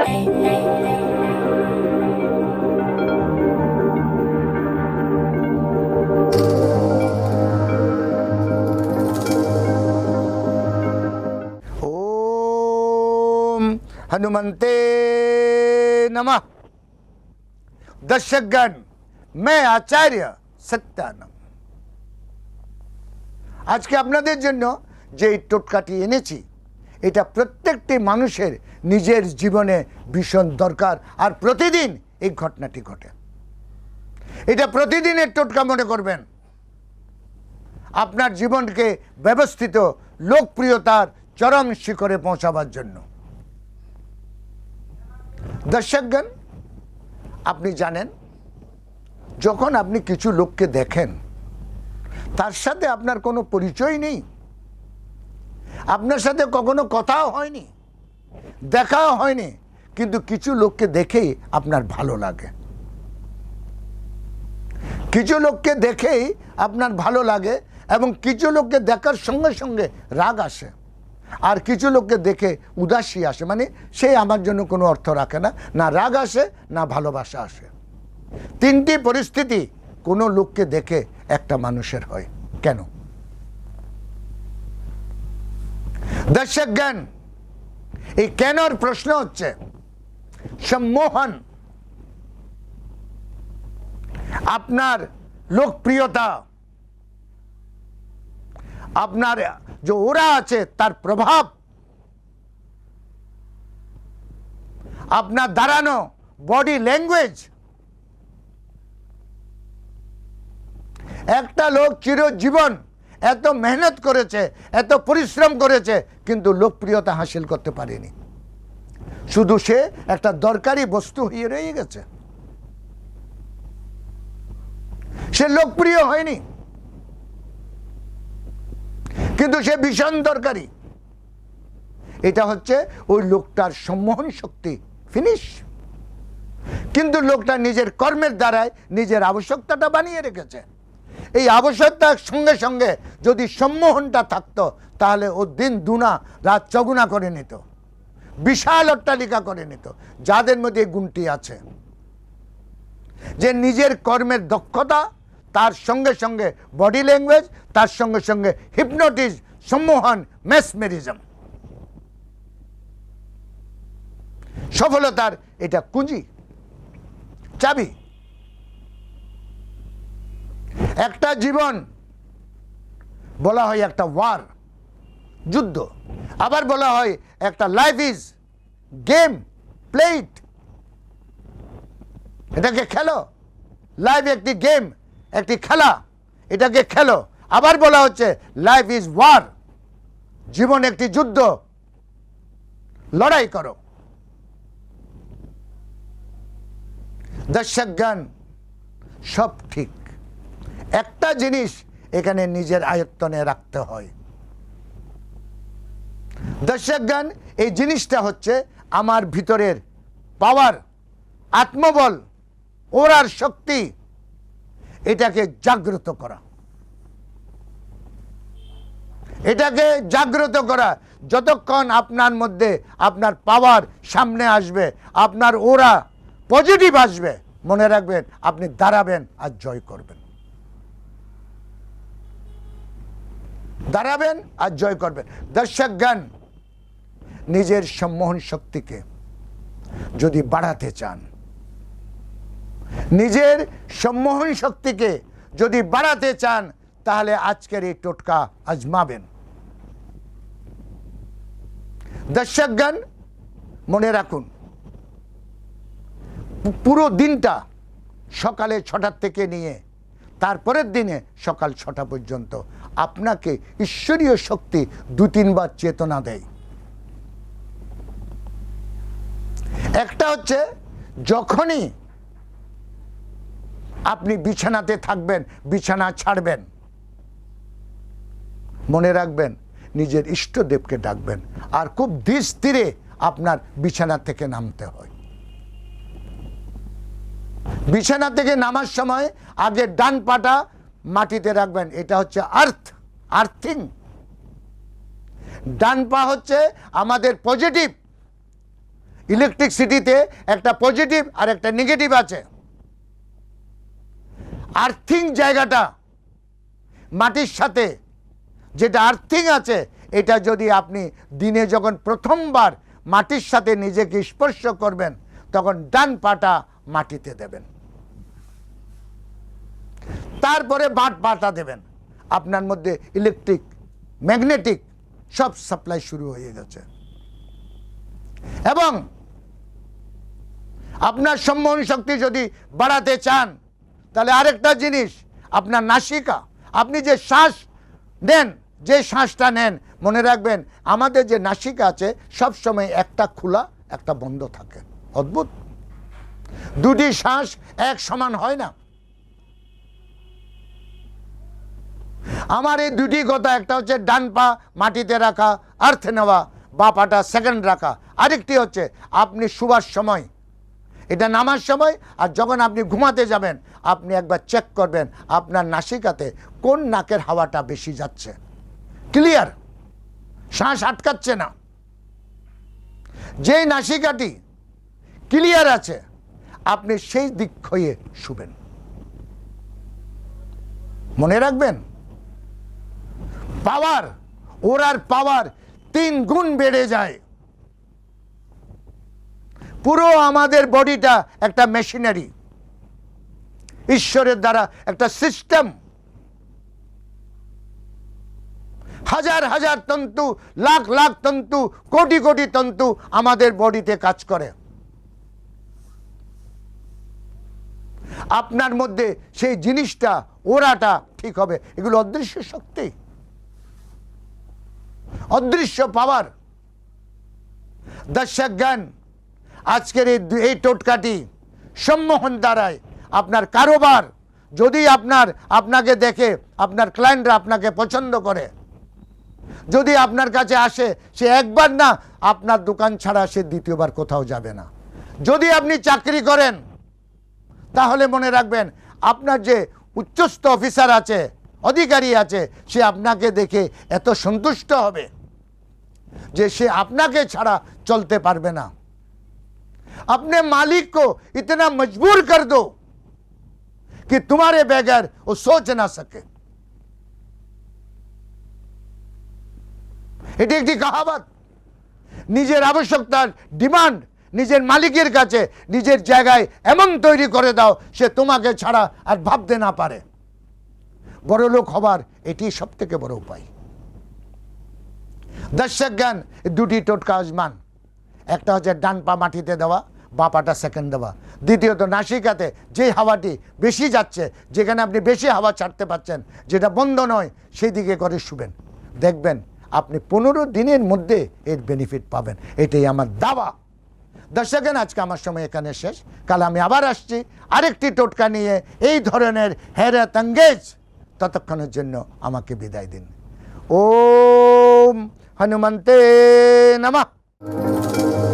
ओम हनुमंते नमः दर्शकगण मैं আচার্য সত্যানম আজকে আপনাদের জন্য যে এই টোটকাটি এনেছি এটা প্রত্যেকটি মানুষের নিজের জীবনে ভীষণ দরকার। আর প্রতিদিন এই ঘটনাটি ঘটে। এটা প্রতিদিনের টোটকা মনে করবেন। আপনার জীবনকে ব্যবস্থিত লোকপ্রিয়তার চরম শিখরে পৌঁছাবার জন্য। দর্শকগণ আপনি জানেন, যখন আপনি কিছু লোককে দেখেন, তার সাথে আপনার কোনো পরিচয় নেই। আপনার সাথে কখনো কথাও হয়নি, দেখাও হয়নি, কিন্তু কিছু লোককে দেখেই আপনার ভালো লাগে। কিছু লোককে দেখেই আপনার ভালো লাগে এবং কিছু লোককে দেখার সঙ্গে সঙ্গে রাগ আসে। আর কিছু লোককে দেখে উদাসী আসে মানে সে আমার জন্য কোনো অর্থ রাখে না না রাগ আসে, না ভালোবাসা আসে। তিনটি পরিস্থিতি কোনো লোককে দেখে একটা মানুষের হয়। কেন? দর্শক জ্ঞান এই কেনর প্রশ্ন হচ্ছে? সম্মোহন। আপনার লোকপ্রিয়তা, আপনার যে ওরা আছে তার প্রভাব, আপনার দাঁড়ানো বডি ল্যাঙ্গুয়েজ একটা লোক চিরজীবন এত মেহনত করেছে, এত পরিশ্রম করেছে, কিন্তু লোকপ্রিয়তা হাসিল করতে পারেনি। শুধু সে একটা দরকারি বস্তু হয়ে রয়ে গেছে। সে লোকপ্রিয় হয়নি। কিন্তু সে ভীষণ দরকারি। এটা হচ্ছে ওই লোকটার সম্মোহন শক্তি ফিনিশ কিন্তু লোকটা নিজের কর্মের দ্বারায় নিজের আবশ্যকতাটা বানিয়ে রেখেছে। এই আবশ্যকতার সঙ্গে সঙ্গে যদি সম্মোহনটা থাকতো, তাহলে ও দিন দুনা রাত চগুনা করে নিত। বিশাল অট্টালিকা করে নিত, যাদের মধ্যে গুণটি আছে। যে নিজের কর্মের দক্ষতা, তার সঙ্গে সঙ্গে বডি ল্যাঙ্গুয়েজ তার সঙ্গে সঙ্গে হিপনোটিজ সম্মোহন মেসমেরিজম সফলতার এটা কুঁজি, চাবি। একটা জীবন, বলা হয় একটা ওয়ার যুদ্ধ। আবার বলা হয় একটা লাইফ ইজ গেম প্লেট এটাকে খেলো। লাইফ একটি গেম একটি খেলা, এটাকে খেলো। আবার বলা হচ্ছে লাইফ ইজ ওয়ার জীবন একটি যুদ্ধ। লড়াই করো। দর্শক জ্ঞান সব ঠিক। একটা জিনিস এখানে নিজের আয়ত্তনে রাখতে হয়। দর্শক জ্ঞান এই জিনিসটা হচ্ছে আমার ভিতরের পাওয়ার আত্মবল ওরার শক্তি, এটাকে জাগ্রত করা। এটাকে জাগ্রত করা, যতক্ষণ আপনার মধ্যে আপনার পাওয়ার সামনে আসবে, আপনার ওরা পজিটিভ আসবে, মনে রাখবেন আপনি দাঁড়াবেন আর জয় করবেন। দাঁড়াবেন আর জয় করবেন। দর্শক জ্ঞান নিজের সম্মোহন শক্তিকে যদি বাড়াতে চান, নিজের সম্মোহন শক্তিকে যদি বাড়াতে চান, তাহলে আজকের এই টোটকা আজমাবেন। দর্শকগণ মনে রাখুন, পুরো দিনটা সকালে ছটার থেকে নিয়ে, তারপরের দিনে সকাল ছটা পর্যন্ত আপনাকে ঈশ্বরীয় শক্তি দু তিনবার চেতনা দেয়। একটা হচ্ছে যখনই আপনি বিছানাতে থাকবেন, বিছানা ছাড়বেন, মনে রাখবেন, নিজের ইষ্টদেবকে ডাকবেন, আর খুব ধীর স্থিরে আপনার বিছানা থেকে নামতে হয়। বিছানা থেকে নামার সময় আগে ডান পাটা মাটিতে রাখবেন, এটা হচ্ছে আর্থ আর্থিং ডান পা হচ্ছে আমাদের পজিটিভ ইলেকট্রিসিটিতে একটা পজিটিভ আর একটা নেগেটিভ আছে। আর্থিং জায়গাটা মাটির সাথে, যেটা আর্থিং আছে, এটা যদি আপনি দিনে যখন প্রথমবার মাটির সাথে নিজেকে স্পর্শ করবেন, তখন ডান পাটা মাটিতে দেবেন। তারপরে বাট বাটা দেবেন। আপনার মধ্যে ইলেকট্রিক ম্যাগনেটিক সব সাপ্লাই শুরু হয়ে গেছে। এবং আপনার সম্মোহন শক্তি যদি বাড়াতে চান, তাহলে আরেকটা জিনিস, আপনার নাসিকা, আপনি যে শ্বাস নেন, যে শ্বাসটা নেন, মনে রাখবেন, আমাদের যে নাসিকা আছে, সব সময় একটা খোলা, একটা বন্ধ থাকে। অদ্ভুত। দুটি শ্বাস এক সমান হয় না। আমার এই দুটি কথা, একটা হচ্ছে ডান পা মাটিতে রাখা, আর্থে নেওয়া, বা পাটা সেকেন্ড রাখা। আরেকটি হচ্ছে আপনি শুবার সময়। এটা নামার সময়, আর যখন আপনি ঘুমাতে যাবেন, আপনি একবার চেক করবেন আপনার নাসিকাতে কোন নাকের হাওয়াটা বেশি যাচ্ছে। ক্লিয়ার শ্বাস আটকাচ্ছে না। যেই নাসিকাটি ক্লিয়ার আছে, আপনি সেই দিক হয়ে শুবেন। মনে রাখবেন? পাওয়ার, ওরার পাওয়ার তিন গুণ বেড়ে যায়। পুরো আমাদের বডিটা একটা মেশিনারি ঈশ্বরের দ্বারা একটা সিস্টেম হাজার হাজার তন্তু, লাখ লাখ তন্তু, কোটি কোটি তন্তু আমাদের বডিতে কাজ করে। আপনার মধ্যে সেই জিনিসটা, ওরাটা ঠিক হবে। এগুলো অদৃশ্য শক্তি। অদৃশ্য পাওয়ার দর্শক জ্ঞান আজকের এই এই টোটকাটি সম্মোহন দ্বারায় আপনার কারোবার যদি আপনার, আপনাকে দেখে আপনার ক্লায়েন্টরা আপনাকে পছন্দ করে, যদি আপনার কাছে আসে সে একবার না, আপনার দোকান ছাড়া সে দ্বিতীয়বার কোথাও যাবে না। যদি আপনি চাকরি করেন, তাহলে মনে রাখবেন আপনার যে উচ্চস্থ অফিসার আছে, অধিকারী আছে, সে আপনাকে দেখে এত সন্তুষ্ট হবে। যে সে আপনাকে ছাড়া চলতে পারবে না अपने मालिक को इतना मजबूर कर दो कि तुम्हारे बगैर वो सोच ना सके এটি একটি কাহাবাত নিজের আবশ্যকতার ডিমান্ড নিজের মালিকের কাছে নিজের জায়গায় এমন তৈরি করে দাও সে তোমাকে ছাড়া আর ভাবতে না পারে বড় লোক হবার এটি সব থেকে বড় উপায় দর্শক জ্ঞান দুটি টোটকা আজমান একটা হচ্ছে ডান পা মাটিতে দেওয়া, বা পাটা সেকেন্ড দেওয়া। দ্বিতীয়ত নাসিকাতে যে হাওয়াটি বেশি যাচ্ছে, যেখানে আপনি বেশি হাওয়া ছাড়তে পাচ্ছেন যেটা বন্ধ নয় সেই দিকে করে শুবেন। দেখবেন আপনি পনেরো দিনের মধ্যে এর বেনিফিট পাবেন। এটাই আমার দাওয়া। দর্শকেন আজকে আমার সময় এখানে শেষ। কাল আমি আবার আসছি আরেকটি টোটকা নিয়ে এই ধরনের হেরাত আঙ্গেজ ততক্ষণের জন্য আমাকে বিদায় দিন। ओम हनुमते नमः।